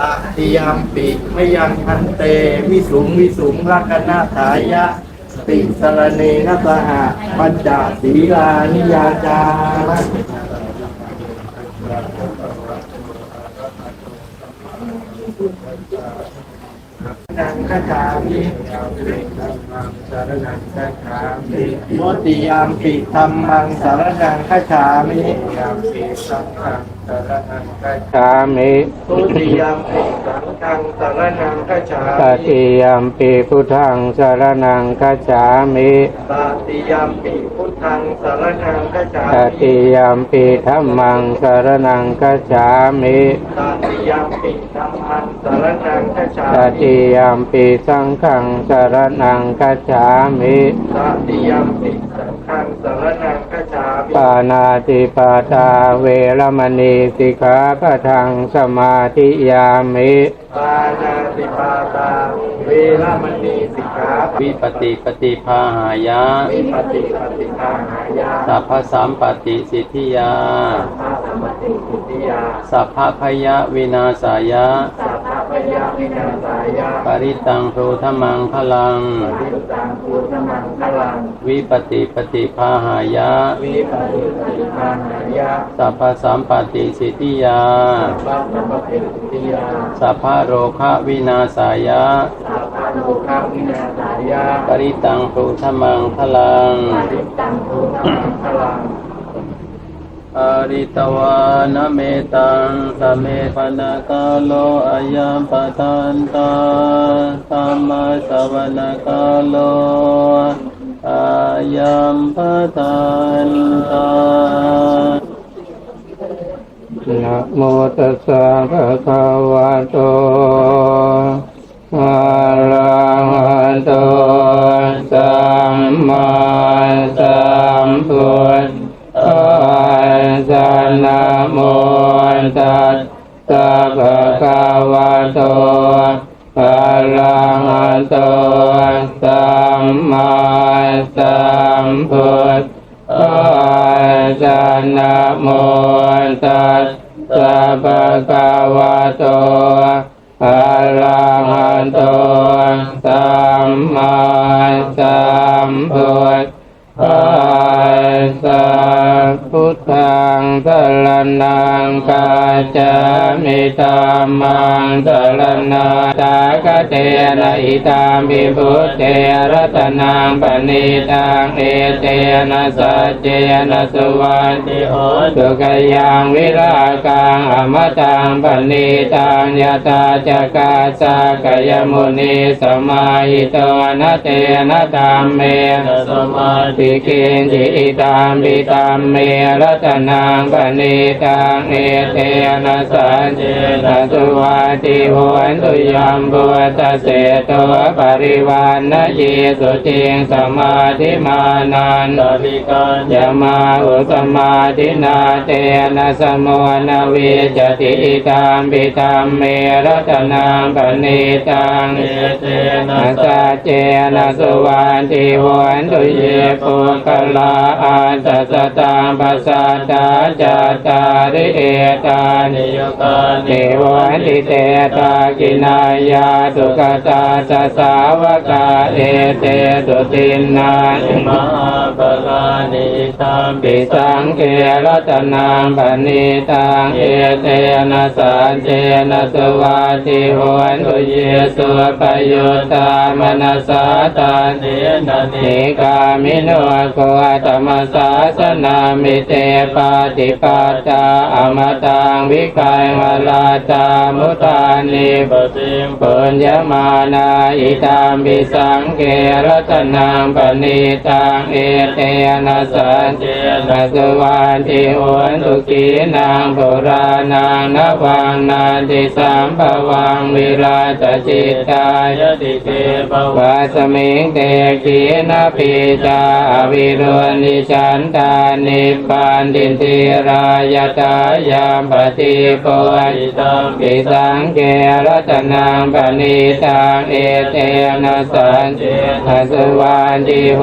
ตติยามปิมยังพันเตวิสุงวิสุงรักนาถายะ ติสรเนนะสหะปัญจศีลานิยาจารนังคจามิสารนังคจามิโมติยามปิธรรมังสารนังคจามิยามปิสังฆัง รนังคจามิสามิทุติยามปิสังฆังสารนังคจาตมิติยมปีพุทธังสารนังคัจฉามิตาติยามปิพุทธังสารนังกัจจาตมิติยมปีธัมมังสารนังคัจฉามิตาติยามปิธัมมังสารนังกัจจาตมิติยมปีสังฆังสารนังคัจฉามิตาติยามปิสังฆังสารนังกัจจามิ ปานาติปาตาเวรมณีสิกขาปะทังสมาธิยามิปานาติปาตาเวรมณีสิกขาปะวิปติปฏิภาหายะวิปติปฏิภาหายาสัพพสัมปติสิทธิยาพระธรรมติสุติยาสัพพพยวินาสายะสั พพะพยาวินาสายาปริตังโพธมังพลัง ปริตังภูตมังคลัง วิปติปฏิภาหายะ วิปติปฏิภาหายาสัพพสัมปติสิทธิยาพระธรรมติสุติยา สัพพโรคะวินาสายะ สัพพะโลกาวินาศายาปริตังโพธมังพลัง ปริตังภูตมังคลัง อริตวานเมตังสเมปนกาโลอายัมปทันตาธัมมาสวนกาโลอายัมปทันตานะโมตัสสะภะคะวะโตอะระหะโตสัมมาสัมพุท นะโมตัสสะภะคะวะโตอะระหะโตสัมมาสัมพุทธะนะโมตัสสะภะคะวะโตอะระหะโตสัมมาสัมพุทธัส สะพุทธังสรณังกาจามิธรรมังสรณังตากเตนะอิตามิพุทเทรัตนังปณิตังเอเตนะสัจเจนะสุวัติโหตุกยังวิรากังอมตังปณิตังยตาจักาสากยมุนีสมาหิโตนะเตนะธรรมเมนะสมาธิกินจิตามปิตามเมรัตนังปณิตังเอเตนะสัจเจนะสุวัติโหนตุยมบุตเสตโตปริวานนะเยสุจิงสมาธิมานันตริกันยมาอุสมาธินาเตนะสมนเวจติตามปิตามเมรัตนังปณิตังเอเตนะสัจเจนะสุวันติโหนตุเยปุคลาอันตสตังปัสสตาจัตาริเอตานิยกานิวันติเตตากินายาสุขตาสสาวกาเอเตสุตินนานิมหาปลานิตัมปิสังเกรัตนังปณิตังเอเตนะสัจเจนะสวาติโหนตุเยสุปโยตามนัสสาตาเนนะนิกามิโนโกตมสสาสนามิเตปาติปาตาอมตังวิกายวลาตามุตานิปติมปุญญมานาอิตามปิสังเกรัตนังปณิตังเอเตนะสัจเจนะสวันติโหนตุกีนางปุรานังนวังนันติสัมภวังวิราชจิตตายติเตปวาสมิงเตกีนปีจาอวิรุณฉันทานิพพานตินทิรายตายามปฏิปวิตังปิสังเกรัตนังปณิตังเอเตนะสันเจนะสวันติโห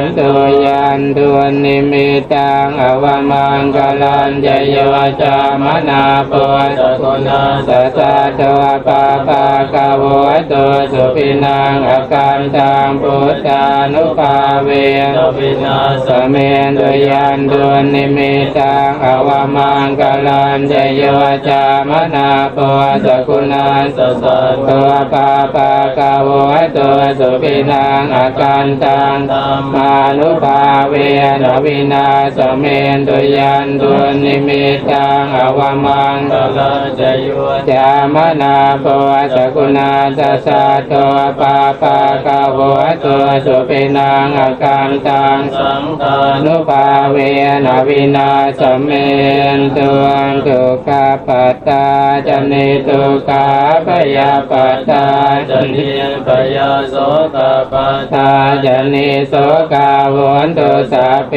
นตุยันตุนิมิตังอวมังกลันจโยจามนาปุสกุณาสัสสะตัวปาปากาโว ตัวสุปินังอาการตังพุทธานุภาเวนะวินาสเมนตุยันตุนิมิตังอวมังกลันเจโยจามนาปุสกุณาสัสะตัวปาปากาวตัวสุปินังอาการตังธรรมานุภาเวนะวินาสเมนตุยันตุนิมิตังอวมังกลันเจโยจามนาปุสกุณาสสสะตัวปาปากาโวตัวสุปินังอาการตังสังฆานุภาเวนะวินาสเมนตุทุกขปัตตาจนิทุกาปยาปัตตาจนิปยาโสกปัตตาจนิโสกาวนตุสาเป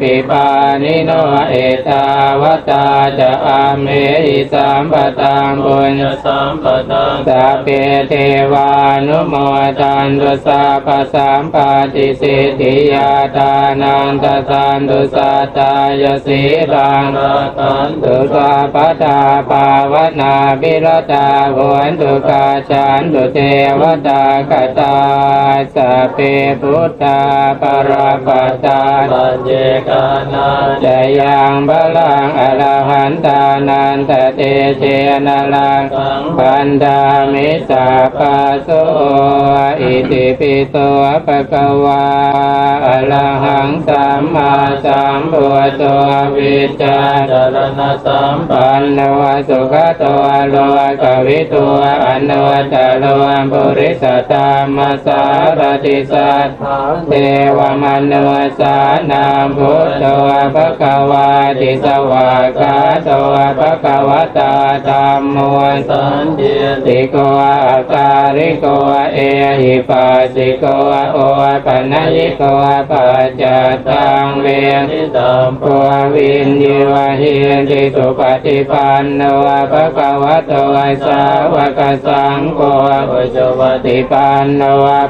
ปิปานิโนเอตาวตาจะอาเมหิสัมปตังบุญญสัมปตังสาเปเทวานุโมทันตุสาปสัมปาติสิทธิยาตานันตสันตุสัตายสีรังรักันตุสาปทาภาวนาบิรตาโหนตุกาชันตุเทวตากตาสเปพุทธาปราปตาปัญเจกานาจยังบาลังอรหันตานันตเตเจนะลังปันดามิสาปาโสอิติปิโตปะกวาอรหังสัมมาสัมพุทโตวิจารณสัมปันโนสุขโตโลกวิตัวอนุตตโลบุริสตามาสารติสัทธาเทวมนุสานาพุทโธภะคะวาติสวากาโตภะคะวตาธรรมโมสันติติโกอาการิโกเอหิปัสสิโกโอปัญญิโกปัจจตังเวทิตัมปวินโยหิติสุปฏิปันโนภะคะวะโตสาวกสังโฆอุจปฏิปันโน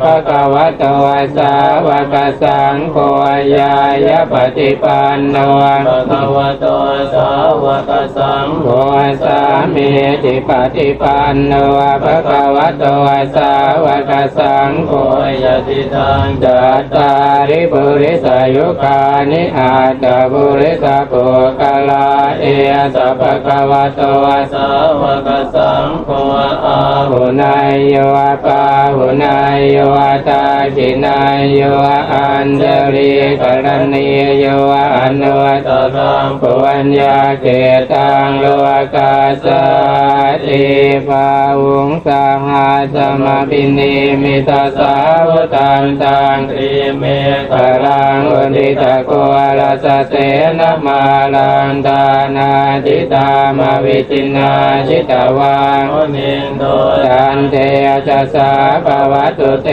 ภะคะวะโตสาวกสังโฆยายะปฏิปันโนภะคะวะโตสาวกสังโฆสามีจิปฏิปันโนภะคะวะโตวสาวกสังโฆยติทังจัตตาริปุริสายุคานิอาตบุริสปุกลาเอสัพพะคะวะโตสาวกสังโฆอาหุนายโยปาหุนายโยตาจินายโยอันเดรีกรณีโยอนุตตังปุญญาเกตังโลกาสติภาวุงสหาสมปินีมิตาสาวตันตังตรีเมฆลังอุดิตะโกลสเสนมาลันตานาจิตามวิจินาจิตวังมุนินโตจันเทจะสาภวตุเต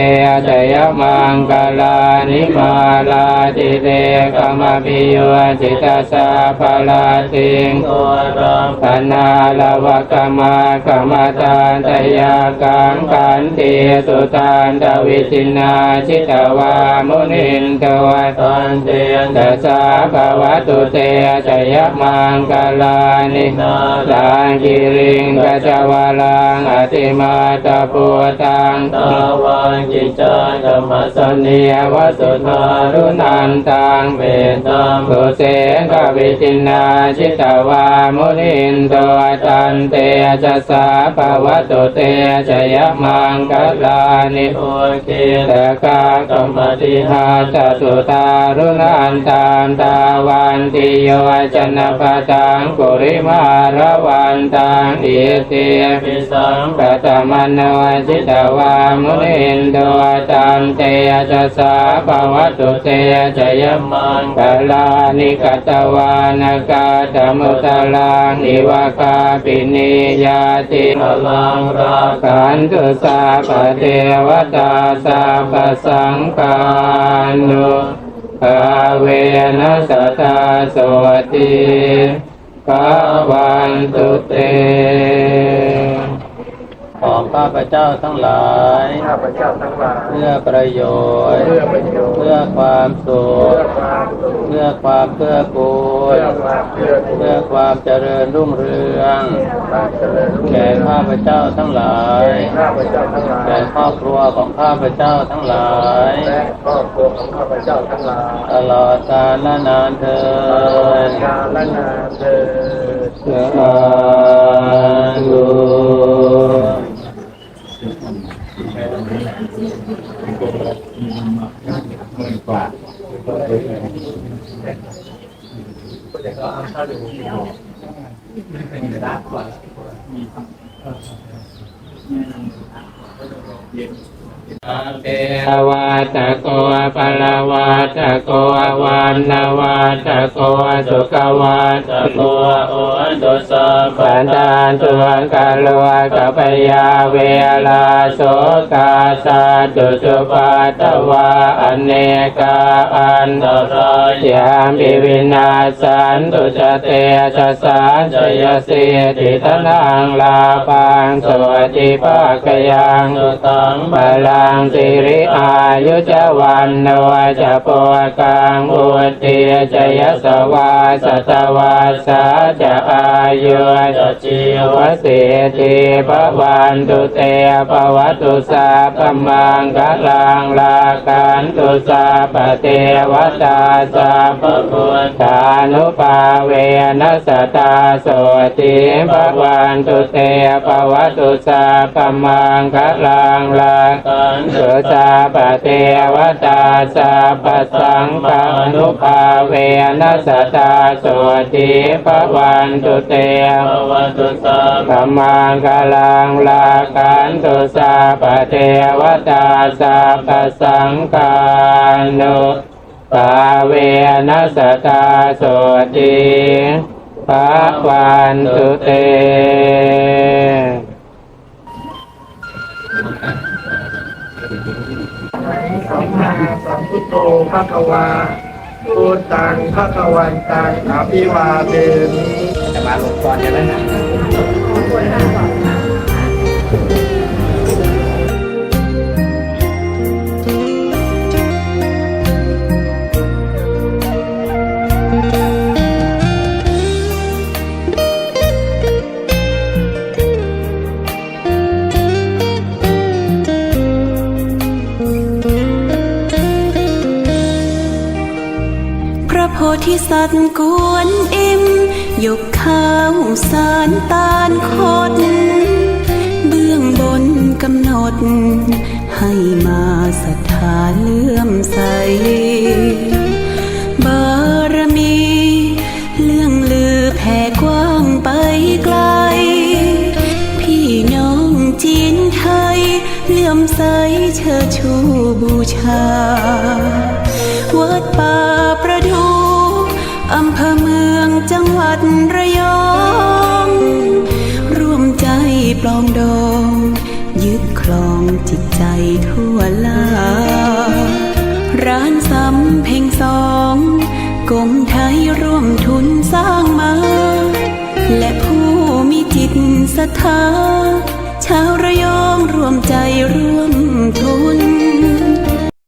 จยมังกลานิมาลาติเตกมปิโยจิตาสาภลาติงตัวรังปนาลวะกมากมตานตยากังกันติสุตานตวิจินาจิตวามุนินโตตันเตจะสาภวตุเตจยมังกลานินาลังกิริงกัจวาลังอติมาตาปุตังตาวังกิจากรรมสเนียวสุทารุนันตังเมตังสุเสกวิจินาชิตวามุนินโตตันเตจะสาภวตุเตจยมังกลานิโอคิตกากรรมติหาจตุตารุนันตังตาวันติโยจนะปตังกุริมารวันตังอิเตปิสังกตมโนจิตวามุนินโตตันเตจะสาภวตุเตจยมังกลานิกตวานกาตมุตลังนิวากาปินิยาติพลังรากันตุสาปเทวตาสาปสังกานุภาเวนัสตาโสติภาวันตุเต ของข้าพเจ้าทั้งหลายข้าพเจ้าทั้งหลาย เพื่อประโยชน์ เพื่อประโยชน์ เพื่อความสุข เพื่อความสุขเพื่อความเพื่อกูเพื่ลอความเพื่อกูลเพื่อความเจริญรุ่งเรืองความเจริญรุ่งแก่เรืองข้าพเจ้าทั้งหลายข้าพเจ้าทั้งหลายแก่ครอบครัวของข้าพเจ้าทั้งหลายและครอบครัวของข้าพเจ้าทั้งหลาย ตลอดกาลและนานเทินกาลนานเถิด สาธุ เทวาตะโกปะละวาตะโกวันนาวาตะโกสุขวาตะโกโออันโดสาปันตานตุงกาลวะกัปยาเวลาโสกาสาตุสุปาตวาอเนกาอันตรายามิวินาสันตุจเตชะสานจยสิติทนังลาปังสวัสดิภาคยังสุตังบาลังสิริอายุจวันโนจะปวกังอุติจยสวาสตวาสาจะอายุจจีวสิทิปวันตุเตปวัตุสาปมังกลังลากันตุสาปเทวตาสาปพุทธานุภาเวนัสตาโสติปวันตุเตปวัตุสาปมังกลังลากันตุสาปเทวตาสาปสังฆานุภาเวนัสตาโสติปวันตุเตภวันตุสาธรรมังกลังลากันตุสาปเทวตาสาปสังฆานุปาเวนัสตาโสติภาวันตุเต สัมมาสัมพุทโธภะคะวาพุทธังภะคะวันตังอภิวาเทมิจะมาหลงก่อนกันแล้วนะ ระโพธิสัตว์กวนอิ่มยกข้าวสารตาลคดเบื้องบนกำหนด ให้มาศรัทธาเลื่อมใส บารมีเรื่องลือแผ่กว้างไปไกล พี่น้องจีนไทย เลื่อมใสเชิดชูบูชา ภอเมืองจังหวัดระยอง ร่วมใจปลองดอง ยึดครองจิตใจทั่วลา ร้านสำเพ็งสองกงไทยร่วมทุนสร้างมา และผู้มีจิตศรัทธาชาวระยองร่วมใจร่วม